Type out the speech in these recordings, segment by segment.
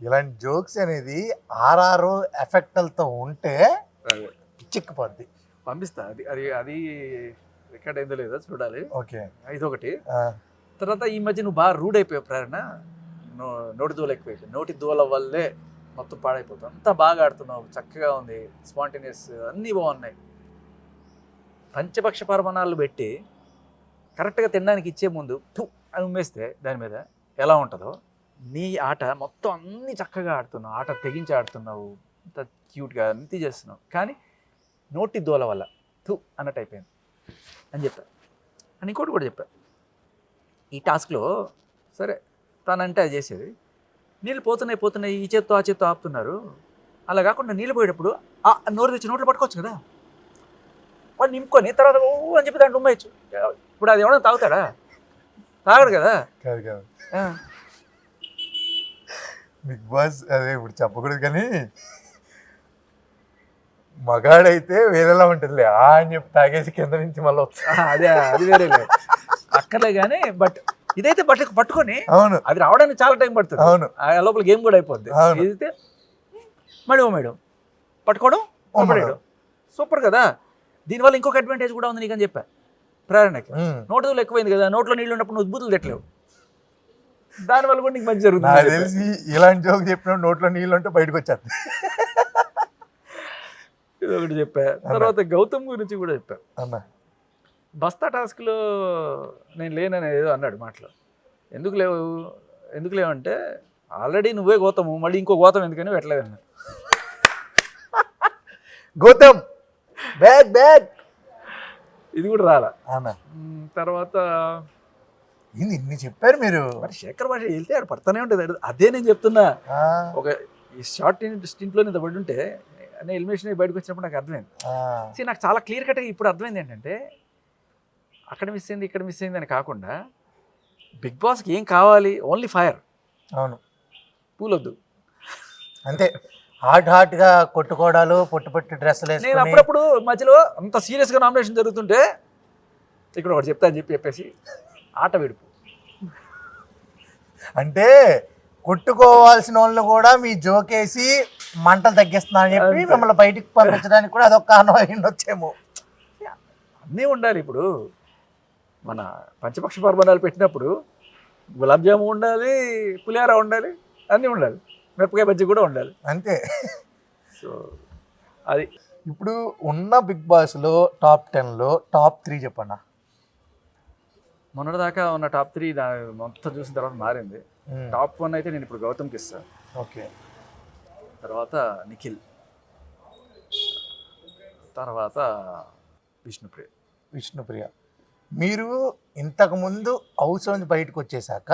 ఇలాంటి జోక్స్ అనేది ఆర్ఆర్ ఎఫెక్ట్లతో ఉంటే చిక్కిపోద్ది. పంపిస్తా. అది అది అది రికార్డ్ అయిందో లేదో చూడాలి. ఓకే. ఇదొకటి. తర్వాత ఈ మధ్య నువ్వు బాగా రూడ్ అయిపోయావు ప్రేరణ నోటి దూల ఎక్కువైపోయి నోటి దూల వల్లే మొత్తం పాడైపోతావు. అంతా బాగా ఆడుతున్నావు. చక్కగా ఉంది. స్పాంటేనియస్ అన్నీ బాగున్నాయి. పంచపక్ష పరమాణాలు పెట్టి కరెక్ట్గా తినడానికి ఇచ్చే ముందు పు అని ఉమ్మేస్తే దాని మీద ఎలా ఉంటుందో నీ ఆట మొత్తం అన్ని చక్కగా ఆడుతున్నావు. ఆట తెగించి ఆడుతున్నావు. అంత క్యూట్గా అన్నీ చేస్తున్నావు కానీ నోటి దూల వల్ల థు అన్నట్టు అయిపోయింది. అని చెప్పా. అని ఇంకోటి కూడా చెప్పా. ఈ టాస్క్లో సరే తనంటే అది చేసేది. నీళ్ళు పోతున్నాయి పోతున్నాయి ఈ చేత్తో ఆ చేత్తో ఆపుతున్నారు. అలా కాకుండా నీళ్ళు పోయేటప్పుడు ఆ నోరు తెచ్చి నోట్లో పట్టుకోవచ్చు కదా? వాడు నింపుకొని తర్వాత ఓ అని చెప్పి దాంట్లో ఉమ్మేయచ్చు ఇప్పుడు అది ఎవడో తాగుతాడా? తాగడు కదా? కాదు కాదు. ఆ, బిగ్ బాస్ అదే ఇప్పుడు చెప్పకూడదు కానీ మగాడైతే వేరేలా ఉంటుందిలే. ఆ అని చెప్పి తాగేసి కింద నుంచి మళ్ళీ ఆ, అదే అది వేరే అక్కర్లే కానీ బట్ ఇదైతే బట్ట పట్టుకొని అవును. అది రావడానికి చాలా టైం పడుతుంది. అవును. ఆ లోపల గేమ్ కూడా అయిపోద్ది. అవును. ఇదైతే మేడం ఓ మేడం. పట్టుకోవడం ఓ మేడం. పడేయడం సూపర్ కదా. దీనివల్ల ఇంకొక అడ్వాంటేజ్ కూడా ఉంది నీకని చెప్పా. ప్రేరణకి. ఉమ్. నోటుదలు ఎక్కువైంది కదా. నోట్లో నీళ్ళు ఉన్నప్పుడు నువ్వు బూతులు తిట్టలేవు. దానివల్ల కూడా నీకు మంచి జరుగుతుంది నాకు. తెలిసి ఇలాంటి జోక్ చెప్పినప్పుడు నోట్లో నీళ్ళు ఉంటే బయటకు వచ్చేస్తుంది ఇది ఒకటి చెప్పా. తర్వాత గౌతమ్ గురించి కూడా చెప్పా. అన్న. బస్తా టాస్క్లో నేను లేనని ఏదో అన్నాడు మాటలో. ఎందుకు లేవు? ఎందుకు లేవంటే ఆల్రెడీ నువ్వే గౌతము మళ్ళీ ఇంకో గౌతమ్ ఎందుకని పెట్టలేదన్నా గౌతమ్! బ్యాగ్ బ్యాగ్ ఇది కూడా రాలా. అన్న. తర్వాత ఏంది ఇన్ని చెప్పారు మీరు? మరి శేఖర్ భాష వెళ్తే ఆడు పడతానే ఉంటుంది. అది- నేను చెప్తున్నా. ఒక ఈ షార్ట్ స్టింట్లో ఇంత పడి ఉంటే నేను ఎలిమినేషన్ బయటకు వచ్చినప్పుడు నాకు అర్థమైంది. See, నాకు చాలా క్లియర్ కట్గా ఇప్పుడు అర్థమైంది ఏంటంటే అక్కడ మిస్ అయింది ఇక్కడ మిస్ అయింది అని కాకుండా బిగ్ బాస్కి ఏం కావాలి? Only fire. అవును. పూలొద్దు. అంతే. హాట్ హాట్గా కొట్టుకోవడాలు పొట్టు పొట్టి డ్రెస్సులు నేను అప్పుడప్పుడు మధ్యలో అంత సీరియస్గా నామినేషన్ జరుగుతుంటే ఇక్కడ ఒకటి చెప్తా అని చెప్పి చెప్పేసి ఆట విడుపు. అంటే కొట్టుకోవాల్సిన వాళ్ళు కూడా మీ జోకేసి మంటలు తగ్గిస్తున్నారని చెప్పి. మిమ్మల్ని బయటికి పంపించడానికి కూడా అదొక కారణం ఉండొచ్చేమో అన్నీ ఉండాలి ఇప్పుడు. మన పంచపక్ష పర్వణాలు పెట్టినప్పుడు గులాబ్ జాము ఉండాలి పులిహార ఉండాలి అన్నీ ఉండాలి. మిరపకాయ బజ్జీ కూడా ఉండాలి. అంతే. సో అది. ఇప్పుడు ఉన్న బిగ్ బాస్లో టాప్ టెన్లో టాప్ త్రీ చెప్పండి మొన్నటిదాకా ఉన్న టాప్ త్రీ మొత్తం చూసిన తర్వాత మారింది. టాప్ వన్ అయితే నేను ఇప్పుడు గౌతమ్కి ఇస్తాను ఓకే. తర్వాత నిఖిల్. తర్వాత విష్ణుప్రియ. విష్ణుప్రియ. మీరు ఇంతకుముందు హౌస్ నుంచి బయటకు వచ్చేసాక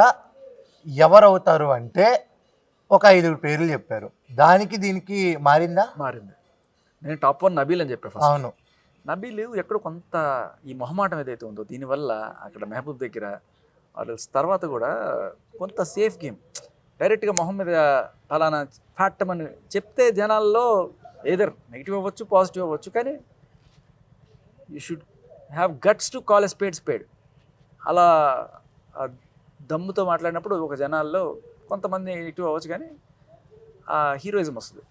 ఎవరు అవుతారు అంటే ఒక ఐదుగురు పేర్లు చెప్పారు. దానికి దీనికి మారిందా? మారింది. నేను టాప్ వన్ నబీల్ అని చెప్పాను అవును. నబీలు ఎక్కడ కొంత ఈ మొహమాటం ఏదైతే ఉందో దీనివల్ల అక్కడ మెహబూబ్ దగ్గర వాళ్ళ తర్వాత కూడా కొంత సేఫ్ గేమ్. డైరెక్ట్గా మొహం మీద ఫలానా ఫ్యాక్ట్ అని చెప్తే జనాల్లో ఏదర్ నెగిటివ్ అవ్వచ్చు పాజిటివ్ అవ్వచ్చు కానీ you should have guts to call a spade spade. అలా దమ్ముతో మాట్లాడినప్పుడు ఒక జనాల్లో కొంతమంది నెగిటివ్ అవ్వచ్చు కానీ ఆ హీరోయిజం వస్తుంది.